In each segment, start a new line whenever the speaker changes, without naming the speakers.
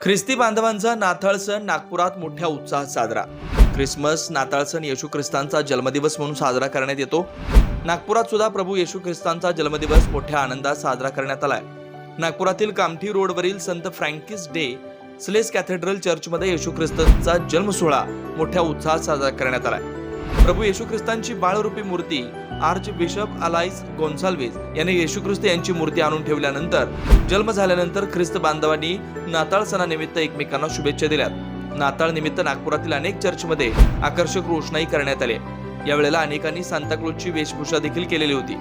ख्रिस्ती बांधवांचा नाताळ सण नागपुरात मोठ्या उत्साहात साजरा. ख्रिसमस नाताळ सण येशू ख्रिस्तांचा जन्मदिवस म्हणून साजरा करण्यात येतो. नागपुरात सुद्धा प्रभू येशू ख्रिस्तांचा जन्मदिवस मोठ्या आनंदात साजरा करण्यात आलाय. नागपुरातील कामठी रोडवरील संत फ्रँकिस डे स्लेस कॅथेड्रल चर्चमध्ये येशू ख्रिस्तांचा जन्म सोहळा मोठ्या उत्साहात साजरा करण्यात आलाय. प्रभू येशू ख्रिस्तांची बाळरूपी मूर्ती आर्च बिशप अलाइस गोन्साल्वेज याने येशू ख्रिस्त यांची मूर्ती आणून ठेवल्यानंतर जन्म झाल्यानंतर ख्रिस्त बांधवांनी नाताळ सणानिमित्त एकमेकांना शुभेच्छा दिल्यात. नाताळ निमित्त नागपुरातील अनेक चर्चमध्ये आकर्षक रोषणाई करण्यात आली. यावेळेला अनेकांनी सांताक्लूजची वेशभूषा देखील केलेली होती.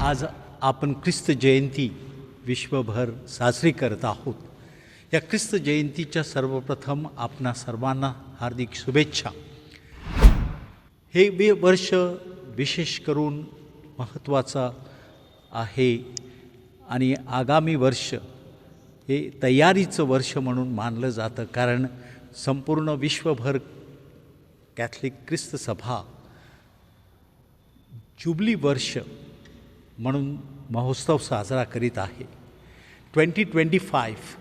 आज आपण ख्रिस्त जयंती विश्वभर साजरी करत आहोत. या ख्रिस्त जयंतीच्या सर्वप्रथम आपणा सर्वांना हार्दिक शुभेच्छा. हे वे वर्ष विशेष करून महत्त्वाचा आहे. आणि आगामी वर्ष हे तयारीचं वर्ष म्हणून मानलं जातं. कारण संपूर्ण विश्वभर कॅथलिक ख्रिस्त सभा जुबली वर्ष म्हणून महोत्सव साजरा करीत आहे. ट्वेंटी ट्वेंटी फाईव्ह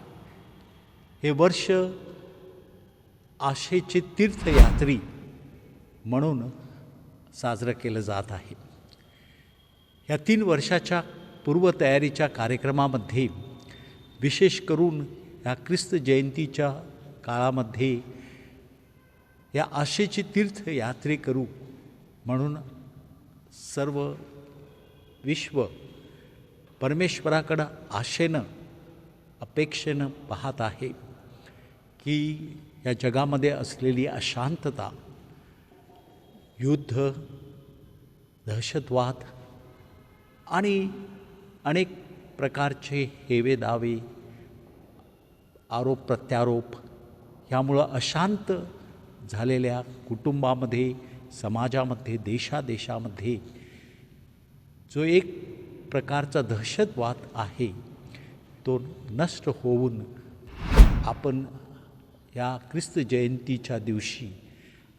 हे वर्ष आशेचे तीर्थयात्री म्हणून साजरं केलं जात आहे. या तीन वर्षाच्या पूर्वतयारीच्या कार्यक्रमामध्ये विशेष करून या ख्रिस्त जयंतीच्या काळामध्ये या आशेची तीर्थयात्रे करू म्हणून सर्व विश्व परमेश्वराकडं आशेनं अपेक्षेनं पाहत आहे की या जगामध्ये असलेली अशांतता युद्ध दहशतवाद आणि अनेक प्रकारचे हेवे दावे आरोप प्रत्यारोप ह्यामुळं अशांत झालेल्या कुटुंबामध्ये समाजामध्ये देशादेशामध्ये जो एक प्रकारचा दहशतवाद आहे तो नष्ट होऊन आपण या ख्रिस्त जयंतीच्या दिवशी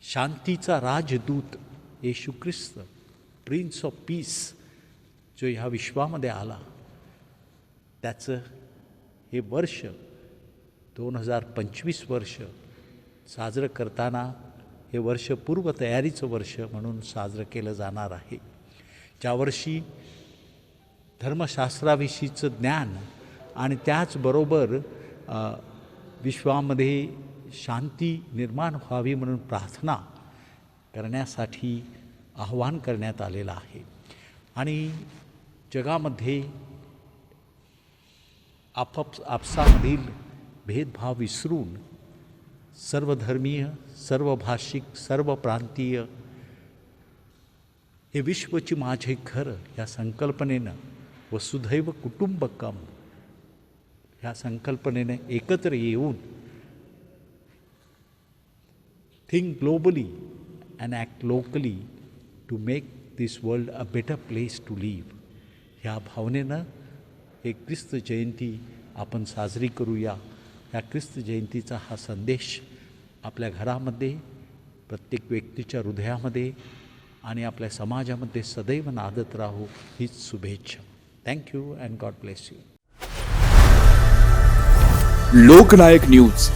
शांतीचा राजदूत Yeshu Khrist prince of peace जो ह्या विश्वामध्ये आला त्याचं हे वर्ष दोन हजार पंचवीस वर्ष साजरं करताना हे वर्ष पूर्वतयारीचं वर्ष म्हणून साजरं केलं जाणार आहे. ज्या वर्षी धर्मशास्त्राविषयीचं ज्ञान आणि त्याचबरोबर विश्वामध्ये शांती निर्माण व्हावी म्हणून प्रार्थना करण्यासाठी आव्हान करण्यात आलेलं आहे. आणि जगामध्ये आपाप आपसामधील भेदभाव विसरून सर्वधर्मीय सर्व भाषिक सर्व प्रांतीय हे विश्वची माझे घर या संकल्पनेनं वसुधैव कुटुंबकम ह्या संकल्पनेने एकत्र येऊन think globally and act locally to make this world a better place to live ह्या भावनेनं हे ख्रिस्त जयंती आपण साजरी करूया. या ख्रिस्त जयंतीचा हा संदेश आपल्या घरामध्ये प्रत्येक व्यक्तीच्या हृदयामध्ये आणि आपल्या समाजामध्ये सदैव नादत राहू हीच शुभेच्छा. Thank you and God bless you
Loknayak news.